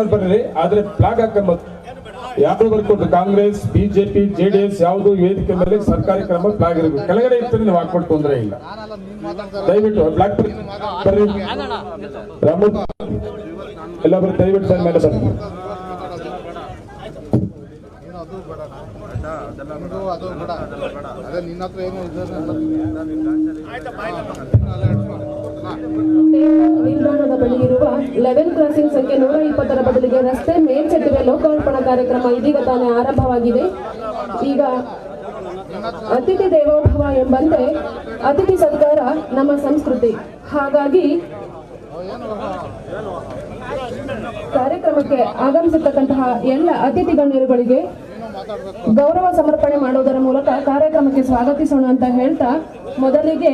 ಮಾಡಿ ಬರ್ರಿ ಆದ್ರೆ ಫ್ಲಾಗ್ ಹಾಕೊಂಬ ಯಾರು ಬರ್ಕೊಂಡ್ರು ಕಾಂಗ್ರೆಸ್ ಬಿಜೆಪಿ ಜೆಡಿಎಸ್ ಯಾವುದು ವೇದಿಕೆ ಮೇಲೆ ಸರ್ಕಾರಿ ಕ್ರಮ ಫ್ಲಾಗ್ ಇರಬೇಕು. ಕೆಳಗಡೆ ಇರ್ತದೆ ನೀವು ಹಾಕೊಂಡು ತೊಂದರೆ ಇಲ್ಲ. ದಯವಿಟ್ಟು ಬ್ಲಾಕ್ ಬರ್ರಿ. ರಾಮ ಎಲ್ಲ ಬರ್ರಿ, ದಯವಿಟ್ಟು ಸರ್ ಮೇಲೆ ಬರ್ರಿ. ನಿನ್ನ ಹತ್ರ ಏನು ಇರುವ ಲೆವೆಲ್ ಕ್ರಾಸಿಂಗ್ ಸಂಖ್ಯೆ ನೂರ ಇಪ್ಪತ್ತರ ಬದಲಿಗೆ ರಸ್ತೆ ಮೇಲ್ಸೆತುವೆ ಲೋಕಾರ್ಪಣ ಕಾರ್ಯಕ್ರಮ ಇದೀಗ ತಾನೇ ಆರಂಭವಾಗಿದೆ. ಈಗ ಅತಿಥಿ ದೇವೋಭವ ಎಂಬಂತೆ ಅತಿಥಿ ಸತ್ಕಾರ ನಮ್ಮ ಸಂಸ್ಕೃತಿ. ಹಾಗಾಗಿ ಕಾರ್ಯಕ್ರಮಕ್ಕೆ ಆಗಮಿಸತಕ್ಕಂತಹ ಎಲ್ಲ ಅತಿಥಿ ಗಣ್ಯರುಗಳಿಗೆ ಗೌರವ ಸಮರ್ಪಣೆ ಮಾಡುವುದರ ಮೂಲಕ ಕಾರ್ಯಕ್ರಮಕ್ಕೆ ಸ್ವಾಗತಿಸೋಣ ಅಂತ ಹೇಳ್ತಾ ಮೊದಲಿಗೆ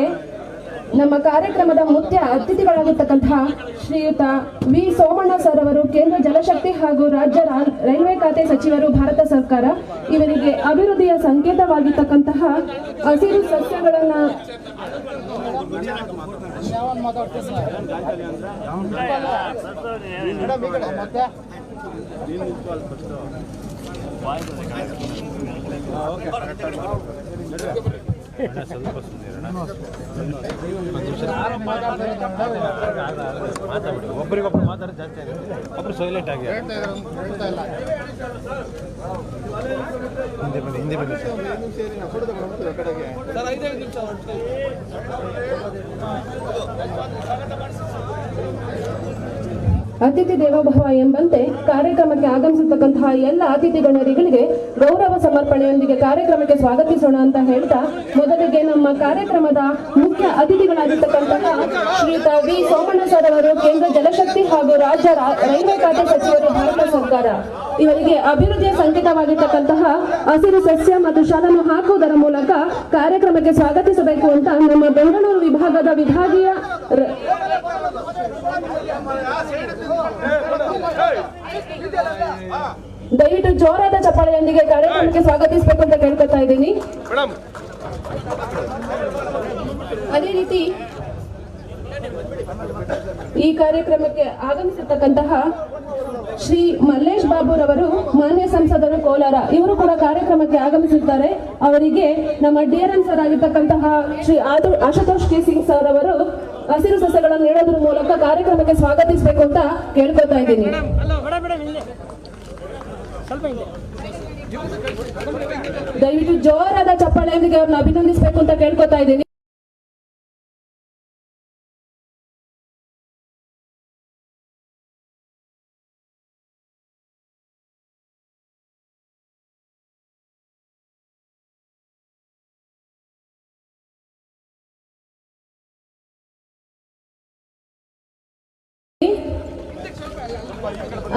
ನಮ್ಮ ಕಾರ್ಯಕ್ರಮದ ಮುಖ್ಯ ಅತಿಥಿಗಳಾಗಿರ್ತಕ್ಕಂತಹ ಶ್ರೀಯುತ ವಿ. ಸೋಮಣ್ಣ ಸರ್ ಅವರು, ಕೇಂದ್ರ ಜಲಶಕ್ತಿ ಹಾಗೂ ರಾಜ್ಯ ರೈಲ್ವೆ ಖಾತೆ ಸಚಿವರು, ಭಾರತ ಸರ್ಕಾರ ಇವರಿಗೆ ಅಭಿವೃದ್ಧಿಯ ಸಂಕೇತವಾಗಿರ್ತಕ್ಕಂತಹ ಹಸಿರು ಸಸ್ಯಗಳನ್ನ ಕಡೆ ಮತ್ತೆ ಒಬ್ಬರಿಗೊಬ್ರು ಮಾತಾಡೋದು ಜಾಸ್ತಿ ಆಗಿದೆ ಒಬ್ರು ಸೈಲೆಂಟ್ ಆಗಿ ಹಿಂದೆ ಬನ್ನಿ ಹಿಂದೆ ಬನ್ನಿ ಅತಿಥಿ ದೇವೋಭವ ಎಂಬಂತೆ ಕಾರ್ಯಕ್ರಮಕ್ಕೆ ಆಗಮಿಸತಕ್ಕಂತಹ ಎಲ್ಲ ಅತಿಥಿ ಗಣ್ಯರುಗಳಿಗೆ ಗೌರವ ಸಮರ್ಪಣೆಯೊಂದಿಗೆ ಕಾರ್ಯಕ್ರಮಕ್ಕೆ ಸ್ವಾಗತಿಸೋಣ ಅಂತ ಹೇಳ್ತಾ ಮೊದಲಿಗೆ ನಮ್ಮ ಕಾರ್ಯಕ್ರಮದ ಮುಖ್ಯ ಅತಿಥಿಗಳಾಗಿರ್ತಕ್ಕಂತಹ ಶ್ರೀಯುತ ವಿ. ಸೋಮಣ್ಣ ಸರ್ ಅವರು, ಕೇಂದ್ರ ಜಲಶಕ್ತಿ ಹಾಗೂ ರಾಜ್ಯ ರೈಲ್ವೆ ಖಾತೆ ಸಚಿವರು ಭಾರತ ಸರ್ಕಾರ. ಇವರಿಗೆ ಅಭಿವೃದ್ಧಿಯ ಸಂಕೇತವಾಗಿರ್ತಕ್ಕಂತಹ ಹಸಿರು ಸಸ್ಯ ಮತ್ತು ಶಾಲನ್ನು ಹಾಕುವುದರ ಮೂಲಕ ಕಾರ್ಯಕ್ರಮಕ್ಕೆ ಸ್ವಾಗತಿಸಬೇಕು ಅಂತ ನಮ್ಮ ಬೆಂಗಳೂರು ವಿಭಾಗದ ವಿಭಾಗೀಯ ದಯವಿಟ್ಟು ಜೋರಾದ ಚಪ್ಪಾಳೆಯೊಂದಿಗೆ ಕಾರ್ಯಕ್ರಮಕ್ಕೆ ಸ್ವಾಗತಿಸಬೇಕು ಅಂತ ಕೇಳ್ಕೊತಾ ಇದ್ದೀನಿ. ಅದೇ ರೀತಿ ಈ ಕಾರ್ಯಕ್ರಮಕ್ಕೆ ಆಗಮಿಸಿರ್ತಕ್ಕಂತಹ ಶ್ರೀ ಮಲ್ಲೇಶ್ ಬಾಬುರವರು, ಮಾನ್ಯ ಸಂಸದರು ಕೋಲಾರ, ಇವರು ಕೂಡ ಕಾರ್ಯಕ್ರಮಕ್ಕೆ ಆಗಮಿಸುತ್ತಾರೆ ಅವರಿಗೆ ನಮ್ಮ ಡಿಯರನ್ ಸರ್ ಆಗಿರ್ತಕ್ಕಂತಹ ಶ್ರೀ ಆದು, ಆಶುತೋಷ್ ಕೆ ಸಿಂಗ್ ಸರ್ ಅವರು ಹಸಿರು ಸಸ್ಯಗಳನ್ನು ನೀಡೋದ್ರ ಮೂಲಕ ಕಾರ್ಯಕ್ರಮಕ್ಕೆ ಸ್ವಾಗತಿಸಬೇಕು ಅಂತ ಕೇಳ್ಕೊತಾ ಇದ್ದೀನಿ. ದಯವಿಟ್ಟು ಜೋರಾದ ಚಪ್ಪಾಳೆಯೊಂದಿಗೆ ಅವ್ರನ್ನ ಅಭಿನಂದಿಸಬೇಕು ಅಂತ ಕೇಳ್ಕೊತಾ ಇದ್ದೀನಿ.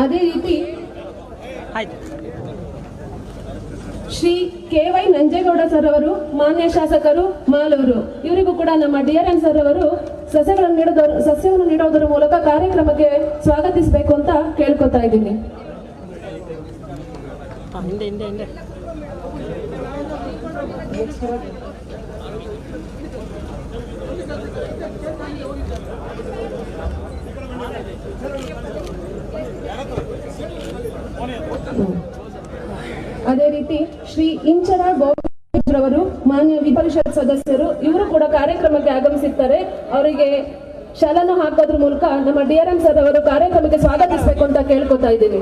ಅದೇ ರೀತಿ Shri K Y Nanjegowda sir ಅವರು ಮಾನ್ಯ ಶಾಸಕರು ಮಾಲೂರು. ಇವರಿಗೂ ಕೂಡ ನಮ್ಮ ಡಿಆರ್ ಎನ್ ಸರ್ ಅವರು ಸಸ್ಯಗಳನ್ನು ನೀಡೋದರ ಸಸ್ಯವನ್ನು ನೀಡೋದರ ಮೂಲಕ ಕಾರ್ಯಕ್ರಮಕ್ಕೆ ಸ್ವಾಗತಿಸಬೇಕು ಅಂತ ಕೇಳ್ಕೊತಾ ಇದ್ದೀನಿ. ಅದೇ ರೀತಿ ಶ್ರೀ ಇಂಚರ ಅವರು ಮಾನ್ಯ ವಿಪರಿಷತ್ ಸದಸ್ಯರು, ಇವರು ಕೂಡ ಕಾರ್ಯಕ್ರಮಕ್ಕೆ ಆಗಮಿಸಿರ್ತಾರೆ. ಅವರಿಗೆ ಶಾಲನ್ನು ಹಾಕೋದ್ರ ಮೂಲಕ ನಮ್ಮ ಡಿ ಆರ್ ಎಂ ಸರ್ ಅವರು ಕಾರ್ಯಕ್ರಮಕ್ಕೆ ಸ್ವಾಗತಿಸಬೇಕು ಅಂತ ಕೇಳ್ಕೊತಾ ಇದ್ದೀನಿ.